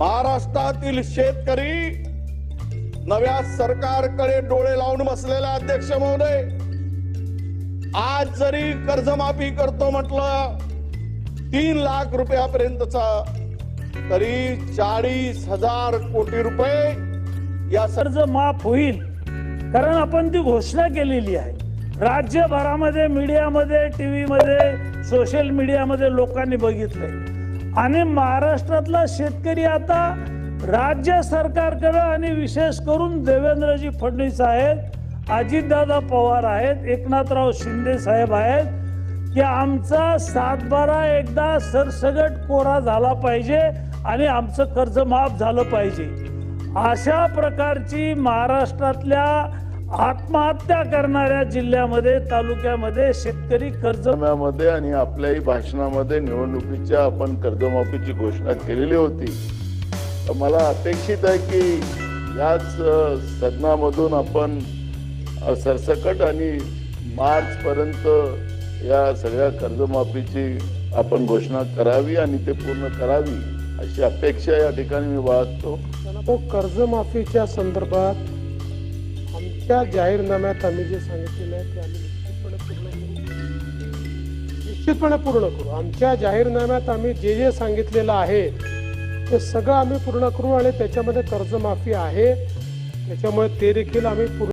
महाराष्ट्रातील शेतकरी नव्या सरकारकडे डोळे लावून बसलेला अध्यक्ष महोदय आज जरी कर्जमाफी करतो म्हटलं तीन लाख रुपयापर्यंतचा तरी चाळीस हजार कोटी रुपये या कर्ज माफ होईल कारण आपण ती घोषणा केलेली आहे. राज्यभरामध्ये मीडियामध्ये टी व्हीमध्ये सोशल मीडियामध्ये लोकांनी बघितलंय. आणि महाराष्ट्रातला शेतकरी आता राज्य सरकारकडे आणि विशेष करून देवेंद्रजी फडणवीस आहेत अजितदादा पवार आहेत एकनाथराव शिंदे साहेब आहेत की आमचा सातबारा एकदा सरसगट कोरा झाला पाहिजे आणि आमचं कर्ज माफ झालं पाहिजे. अशा प्रकारची महाराष्ट्रातल्या आत्महत्या करणाऱ्या जिल्ह्यामध्ये तालुक्यामध्ये शेतकरी कर्जमध्ये आणि आपल्याही भाषणामध्ये निवडणुकीच्या आपण कर्जमाफीची घोषणा केलेली होती. तर मला अपेक्षित आहे की याच सदनामधून आपण सरसकट आणि मार्च पर्यंत या सगळ्या कर्जमाफीची आपण घोषणा करावी आणि ते पूर्ण करावी अशी अपेक्षा या ठिकाणी मी बाळगतो. तो कर्जमाफीच्या संदर्भात त्या जाहीरनाम्यात आम्ही जे सांगितलेलं आहे ते आम्ही निश्चितपणे पूर्ण करू. निश्चितपणे पूर्ण करू. आमच्या जाहीरनाम्यात आम्ही जे जे सांगितलेलं आहे ते सगळं आम्ही पूर्ण करू आणि त्याच्यामध्ये कर्जमाफी आहे. त्याच्यामुळे ते देखील आम्ही पूर्ण